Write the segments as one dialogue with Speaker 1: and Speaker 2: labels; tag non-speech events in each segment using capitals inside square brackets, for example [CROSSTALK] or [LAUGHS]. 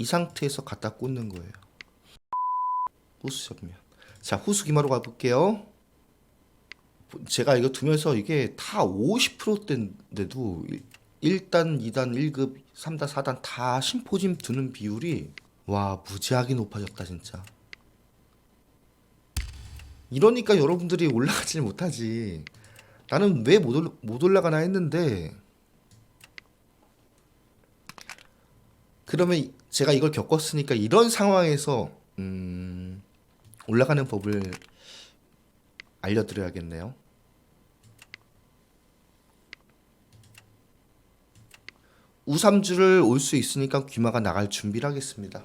Speaker 1: 이 상태에서 갖다 꽂는 거예요. 호수 접면. 자, 호수 기마로 가볼게요. 제가 이거 두면서 이게 다 50%대인데도 1단, 2단, 1급, 3단, 4단 다 심포짐 두는 비율이 와 무지하게 높아졌다 진짜. 이러니까 여러분들이 올라가질 못하지. 나는 왜 못 올라가나 했는데 그러면 제가 이걸 겪었으니까 이런 상황에서 음, 올라가는 법을 알려드려야겠네요. 우삼주를 올 수 있으니까 귀마가 나갈 준비를 하겠습니다.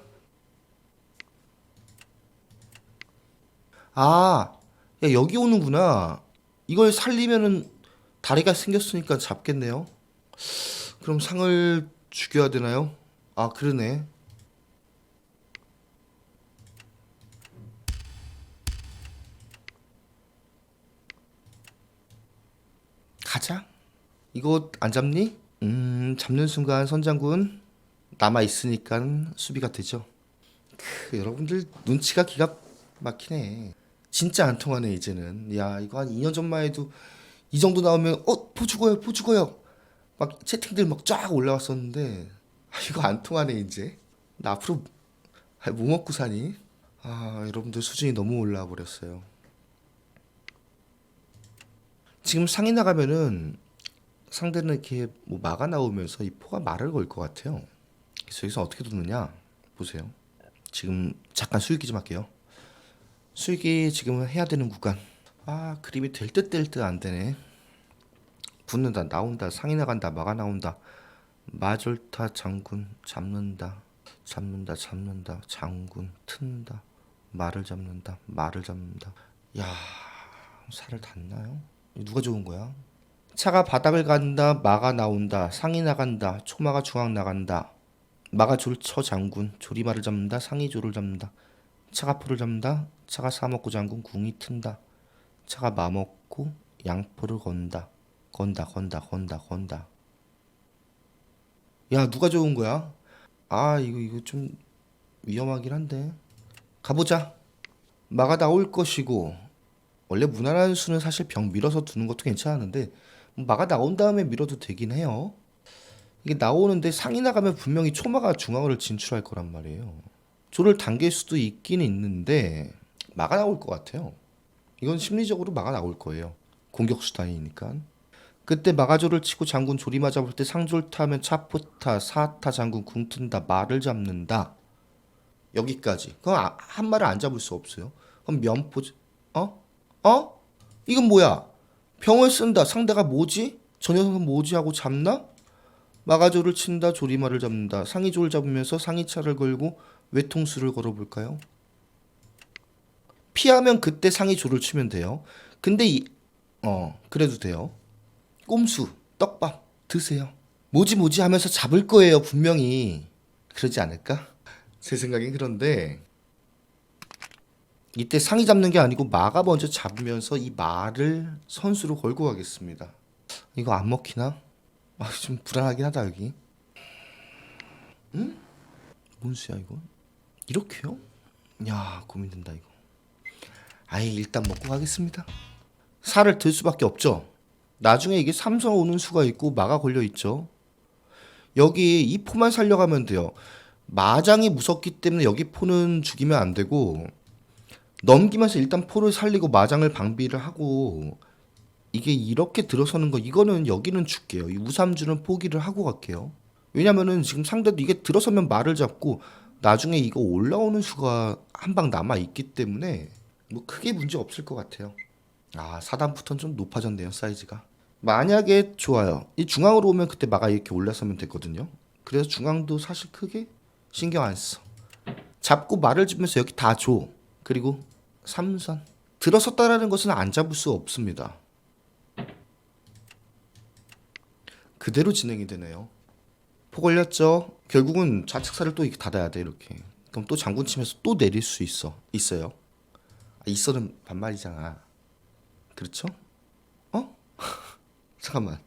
Speaker 1: 아, 야, 여기 오는구나. 이걸 살리면은 다리가 생겼으니까 잡겠네요. 그럼 상을 죽여야 되나요? 아, 그러네. 가자. 이거 안 잡니? 음, 잡는 순간 선장군 남아 있으니까 수비가 되죠. 크, 여러분들 눈치가 기가 막히네. 진짜 안 통하네 이제는. 야, 이거 한 2년 전만 해도 이 정도 나오면 어, 포 죽어요, 포 죽어요. 막 채팅들 막 쫙 올라왔었는데 아, 이거 안 통하네 이제. 나 앞으로 아, 뭐 먹고 사니? 아, 여러분들 수준이 너무 올라와 버렸어요. 지금 상이 나가면은 상대는 이렇게 뭐 막아 나오면서 이 포가 말을 걸 것 같아요. 그래서 여기서 어떻게 두느냐 보세요. 지금 잠깐 수익기 좀 할게요. 수익이 지금 해야 되는 구간. 아 그림이 될 듯 될 듯 안 되네. 붙는다 나온다 상이 나간다 막아 나온다 마졸타 장군 잡는다 잡는다 잡는다 장군 튼다 말을 잡는다 말을 잡는다. 야 살을 닿나요? 누가 좋은 거야? 차가 바닥을 간다 마가 나온다 상이 나간다 초마가 중앙 나간다. 마가 졸처 장군 조리마를 잡는다 상이 조를 잡는다. 차가 포를 잡는다 차가 사먹고 장군 궁이 튼다. 차가 마먹고 양포를 건다. 건다 건다 건다 건다 야 누가 좋은 거야? 아 이거 이거 좀 위험하긴 한데 가보자 마가 나올 것이고 원래 무난한 수는 사실 병 밀어서 두는 것도 괜찮았는데 마가 나온 다음에 밀어도 되긴 해요. 이게 나오는데 상이 나가면 분명히 초마가 중앙으로 진출할 거란 말이에요. 조를 당길 수도 있긴 있는데 마가 나올 것 같아요. 이건 심리적으로 마가 나올 거예요. 공격 수단이니까. 그때 마가조를 치고 장군 조리마 잡을 때 상졸타 하면 차포타, 사타 장군 궁튼다, 말을 잡는다. 여기까지. 그럼 아- 한 말을 안 잡을 수 없어요. 그럼 면포, 어? 어? 이건 뭐야? 병을 쓴다. 상대가 뭐지? 저 녀석은 뭐지? 하고 잡나? 마가조를 친다. 조리마를 잡는다. 상이조를 잡으면서 상이차를 걸고 외통수를 걸어볼까요? 피하면 그때 상이조를 치면 돼요. 근데 이, 어, 그래도 돼요. 꼼수, 떡밥 드세요. 뭐지 뭐지 하면서 잡을 거예요. 분명히. 그러지 않을까? 제 생각엔 그런데 이때 상이 잡는 게 아니고 마가 먼저 잡으면서 이 말을 선수로 걸고 가겠습니다. 이거 안 먹히나? 아, 좀 불안하긴 하다 여기. 응? 뭔 수야 이거? 이렇게요? 야 고민된다 이거. 아예 일단 먹고 가겠습니다. 살을 들 수밖에 없죠. 나중에 이게 삼성 오는 수가 있고 마가 걸려 있죠. 여기 이 포만 살려가면 돼요. 마장이 무섭기 때문에 여기 포는 죽이면 안 되고 넘기면서 일단 포를 살리고 마장을 방비를 하고 이게 이렇게 들어서는 거 이거는 여기는 줄게요. 이 우삼주는 포기를 하고 갈게요. 왜냐면은 지금 상대도 이게 들어서면 말을 잡고 나중에 이거 올라오는 수가 한 방 남아 있기 때문에 뭐 크게 문제 없을 것 같아요. 아 사단부터는 좀 높아졌네요 사이즈가. 만약에 좋아요. 이 중앙으로 오면 그때 마가 이렇게 올라서면 되거든요. 그래서 중앙도 사실 크게 신경 안 써. 잡고 말을 주면서 여기 다 줘. 그리고 삼선 들어섰다라는 것은 안 잡을 수 없습니다. 그대로 진행이 되네요. 포 걸렸죠. 결국은 좌측사를 또 이렇게 닫아야 돼 이렇게. 그럼 또 장군 치면서 또 내릴 수 있어. 있어요. 아, 있어는 반말이잖아. 그렇죠? 어? 잠깐만.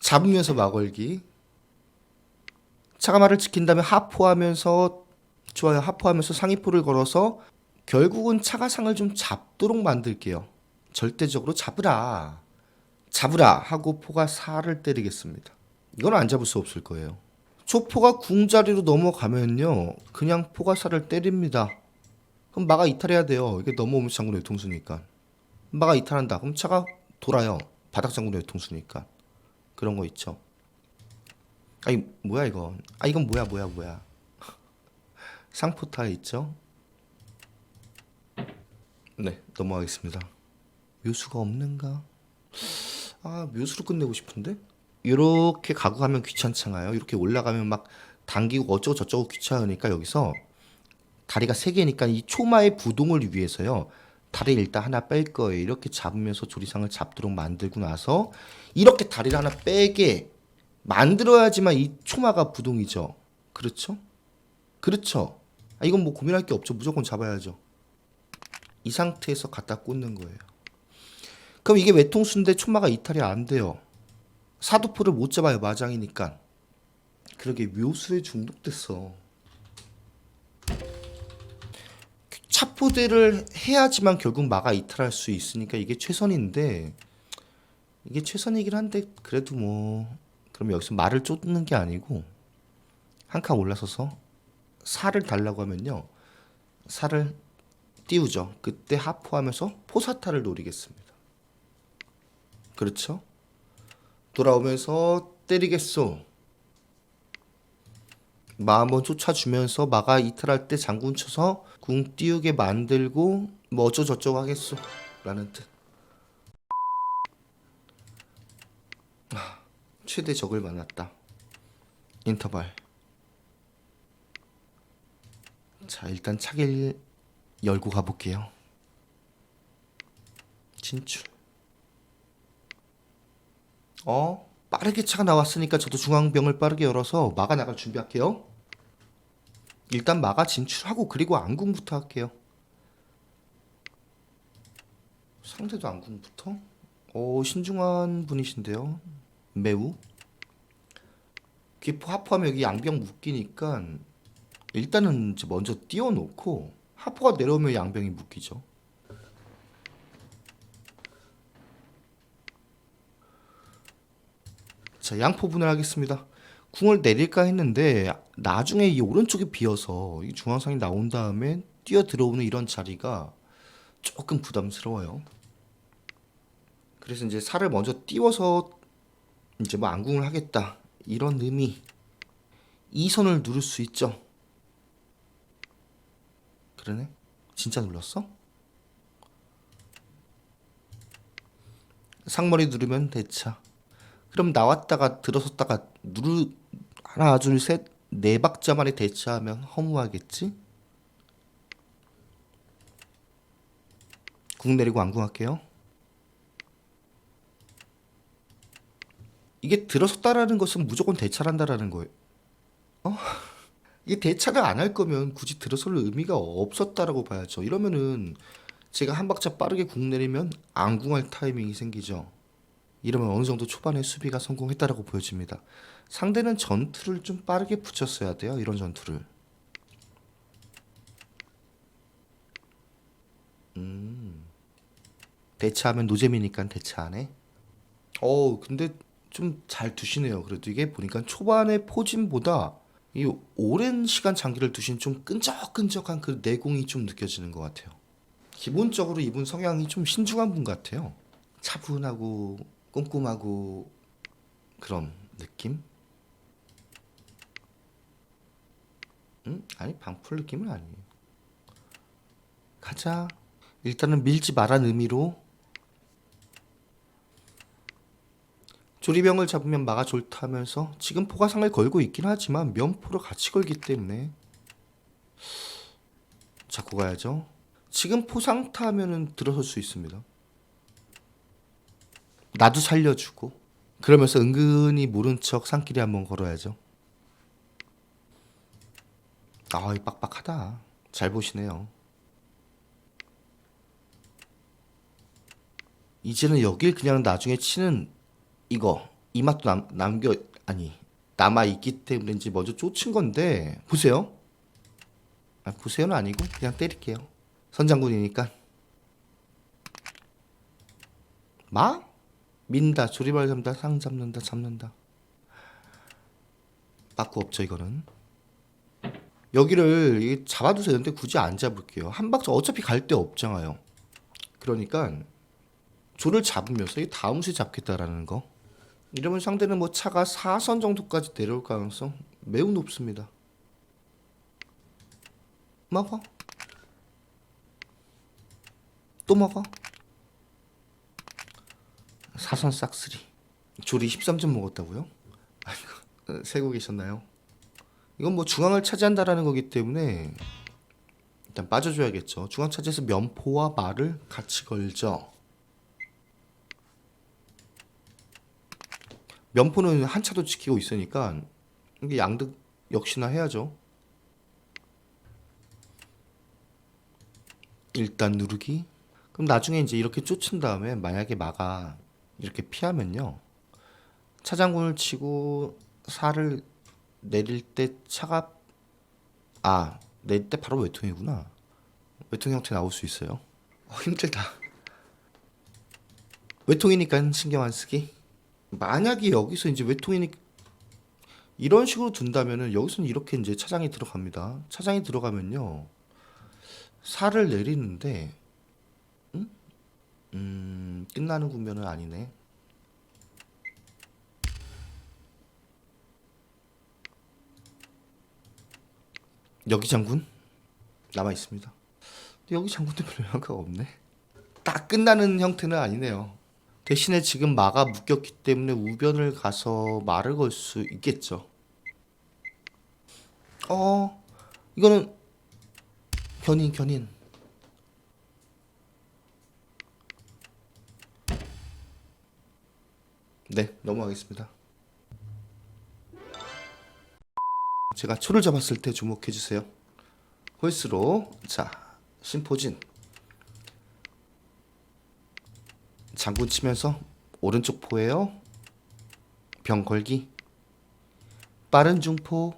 Speaker 1: 잡으면서 막걸기. 차가마를 지킨 다음에 하포하면서 좋아요. 하포하면서 상위포를 걸어서 결국은 차가상을 좀 잡도록 만들게요. 절대적으로 잡으라. 잡으라 하고 포가 살을 때리겠습니다. 이건 안 잡을 수 없을 거예요. 초포가 궁자리로 넘어가면요. 그냥 포가 살을 때립니다. 그럼 마가 이탈해야 돼요. 이게 넘어오면 장군 외통수니까. 마가 이탈한다. 그럼 차가 돌아요. 바닥 장군 외통수니까. 그런 거 있죠. 아니 뭐야 이거? 아 이건 뭐야 뭐야 뭐야? [LAUGHS] 상포탈 있죠? 네 넘어가겠습니다. 묘수가 없는가? 아 묘수로 끝내고 싶은데? 이렇게 가고 가면 귀찮잖아요. 이렇게 올라가면 막 당기고 어쩌고 저쩌고 귀찮으니까 여기서 다리가 세 개니까 이 초마의 부동을 위해서요. 다리 일단 하나 뺄 거예요. 이렇게 잡으면서 조리상을 잡도록 만들고 나서 이렇게 다리를 하나 빼게 만들어야지만 이 초마가 부동이죠. 그렇죠? 그렇죠. 아, 이건 뭐 고민할 게 없죠. 무조건 잡아야죠. 이 상태에서 갖다 꽂는 거예요. 그럼 이게 외통수인데 초마가 이탈이 안 돼요. 사도포를 못 잡아요. 마장이니까. 그러게 묘수에 중독됐어. 차포대를 해야지만 결국 마가 이탈할 수 있으니까 이게 최선인데 이게 최선이긴 한데 그래도 뭐 그럼 여기서 말을 쫓는 게 아니고 한 칸 올라서서 살을 달라고 하면요. 살을 띄우죠. 그때 하포하면서 포사타를 노리겠습니다. 그렇죠? 돌아오면서 때리겠소 마 한번 쫓아주면서 마가 이탈할 때 장군 쳐서 궁 띄우게 만들고 뭐 어쩌저쩌고 하겠소. 라는 뜻. 아, 최대 적을 만났다. 인터벌. 자 일단 차길 열고 가볼게요. 진출. 어 빠르게 차가 나왔으니까 저도 중앙병을 빠르게 열어서 마가 나갈 준비할게요 일단 마가 진출하고 그리고 안궁부터 할게요. 상대도 안궁부터? 오 신중한 분이신데요. 매우. 기포 하포하면 여기 양병 묶이니까 일단은 먼저 띄워놓고 하포가 내려오면 양병이 묶이죠. 자 양포분을 하겠습니다. 궁을 내릴까 했는데 나중에 이 오른쪽이 비어서 이 중앙상이 나온 다음에 뛰어 들어오는 이런 자리가 조금 부담스러워요. 그래서 이제 살을 먼저 띄워서 이제 뭐 안궁을 하겠다 이런 의미 이 선을 누를 수 있죠. 그러네? 진짜 눌렀어? 상머리 누르면 대차. 그럼 나왔다가 들어섰다가 누르 하나 둘 셋 네 박자 만에 대처하면 허무하겠지? 궁 내리고 안궁 할게요. 이게 들어섰다라는 것은 무조건 대차를 한다라는 거예요. 어? [LAUGHS] 이게 대차를 안 할 거면 굳이 들어설 의미가 없었다라고 봐야죠. 이러면은 제가 한 박자 빠르게 궁 내리면 안궁할 타이밍이 생기죠. 이러면 어느 정도 초반에 수비가 성공했다라고 보여집니다. 상대는 전투를 좀 빠르게 붙였어야 돼요. 이런 전투를. 음. 대차하면 노잼이니까 대차 안 해. 어, 근데 좀 잘 두시네요. 그래도 이게 보니까 초반의 포진보다 이 오랜 시간 장기를 두신 좀 끈적끈적한 그 내공이 좀 느껴지는 것 같아요. 기본적으로 이분 성향이 좀 신중한 분 같아요. 차분하고 꼼꼼하고 그런 느낌? 응? 아니 방풀 느낌은 아니에요. 가자. 일단은 밀지 말란 의미로 조리병을 잡으면 마가 좋다면서 지금 포가상을 걸고 있긴 하지만 면포로 같이 걸기 때문에 잡고 가야죠. 지금 포상타 하면은 들어설 수 있습니다. 나도 살려주고 그러면서 은근히 모른 척 산길에 한번 걸어야죠. 아, 이 빡빡하다. 잘 보시네요. 이제는 여길 그냥 나중에 치는 이거 이 맛도 남, 남겨 아니 남아 있기 이제 먼저 쫓은 건데 보세요. 아, 보세요는 아니고 그냥 때릴게요. 선장군이니까. 마? 민다, 조리발 잡는다, 상 잡는다, 잡는다. 빠꾸 없죠 이거는. 여기를 잡아도 되는데 굳이 안 잡을게요. 한 박자 어차피 갈 데 없잖아요. 그러니까 조를 잡으면서 이 다음 수 잡겠다라는 거. 이러면 상대는 뭐 차가 4선 정도까지 내려올 가능성 매우 높습니다. 먹어. 또 먹어. 사선 싹쓸이. 조리 13점 먹었다고요? 아이고, 세고 계셨나요? 이건 뭐 중앙을 차지한다라는 거기 때문에 일단 빠져줘야겠죠. 중앙 차지해서 면포와 말을 같이 걸죠. 면포는 한 차도 지키고 있으니까 이게 양득 역시나 해야죠. 일단 누르기. 그럼 나중에 이제 이렇게 쫓은 다음에 만약에 마가 이렇게 피하면요. 차장군을 치고 살을 내릴 때 차가 아 내릴 때 바로 외통이구나. 외통 형태 나올 수 있어요. 어, 힘들다. 외통이니까 신경 안 쓰기. 만약에 여기서 이제 외통이니 이런 식으로 둔다면은 여기서는 이렇게 이제 차장이 들어갑니다. 차장이 들어가면요. 살을 내리는데 음? 음, 끝나는 국면은 아니네. 여기 장군 남아 있습니다. 여기 장군도 별로 영향가 [LAUGHS] 없네. 딱 끝나는 형태는 아니네요. 대신에 지금 마가 묶였기 때문에 우변을 가서 말을 걸 수 있겠죠. 어, 이거는 견인 견인. 네, 넘어가겠습니다. 제가 초를 잡았을 때 주목해 주세요. 홀스로 자 심포진 장군 치면서 오른쪽 포예요. 병 걸기 빠른 중포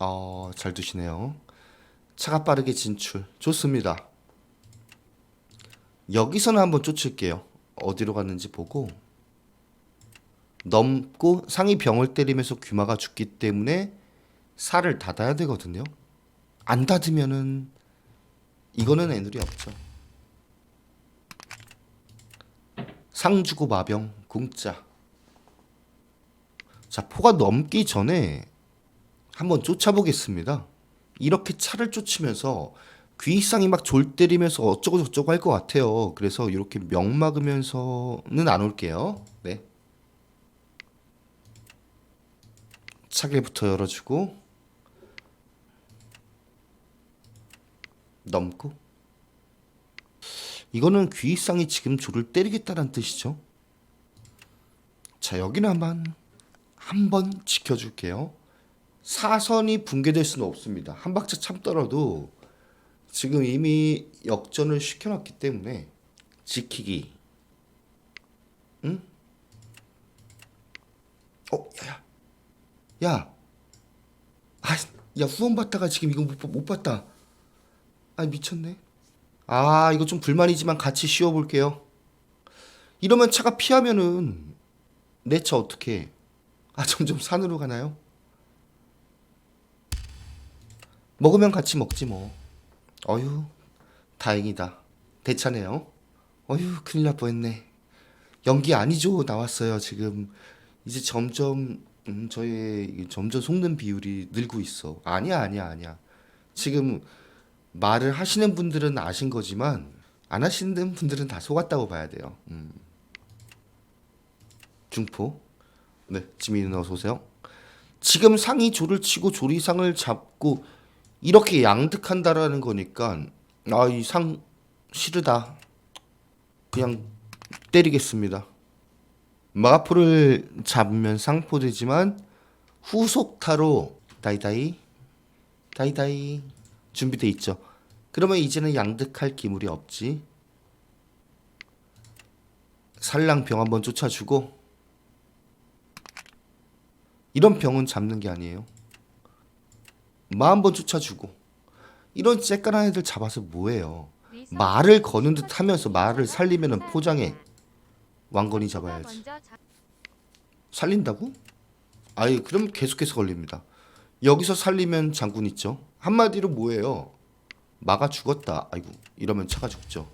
Speaker 1: 어, 잘 두시네요. 차가 빠르게 진출 좋습니다. 여기서는 한번 쫓을게요. 어디로 갔는지 보고 넘고 상이 병을 때리면서 귀마가 죽기 때문에 살을 닫아야 되거든요. 안 닫으면은 이거는 애들이 없죠. 상 주고 마병 공짜. 자 포가 넘기 전에 한번 쫓아보겠습니다. 이렇게 차를 쫓으면서 귀상이 막 졸 때리면서 어쩌고 저쩌고 할 것 같아요. 그래서 이렇게 명 막으면서는 안 올게요. 네. 차길부터 열어주고 넘고 이거는 귀상이 지금 조를 때리겠다는 뜻이죠. 자 여기는 한번 한번 지켜줄게요. 사선이 붕괴될 수는 없습니다. 한 박자 참더라도 지금 이미 역전을 시켜놨기 때문에 지키기. 응? 어, 야 야, 야, 아, 야 후원 받다가 지금 이거 못, 못 봤다. 아 미쳤네. 아 이거 좀 불만이지만 같이 씌워볼게요. 이러면 차가 피하면은 내 차 어떻게? 아 점점 산으로 가나요? 먹으면 같이 먹지 뭐. 어휴, 다행이다. 대차네요. 어휴, 큰일 날 뻔했네. 연기 아니죠? 나왔어요, 지금. 이제 점점, 음, 저의 이 점점 속는 비율이 늘고 있어. 아니야, 아니야, 아니야. 지금 말을 하시는 분들은 아신 거지만, 안 하시는 분들은 다 속았다고 봐야 돼요. 음. 중포. 네, 지민이 어서 오세요. 지금 상이 조를 치고 조리상을 잡고 이렇게 양득한다라는 거니까 아 이 상 싫으다. 그냥 때리겠습니다. 마가포를 잡으면 상포되지만 후속타로 다이다이 다이다이 준비돼 있죠. 그러면 이제는 양득할 기물이 없지. 살랑 병 한번 쫓아주고 이런 병은 잡는 게 아니에요. 마 한번 쫓아주고 이런 쬐깐한 애들 잡아서 뭐해요? 말을 거는 듯 하면서 말을 살리면은 포장해 왕건이 잡아야지. 살린다고? 아예 그럼 계속해서 걸립니다. 여기서 살리면 장군 있죠. 한마디로 뭐예요? 마가 죽었다. 아이고 이러면 차가 죽죠.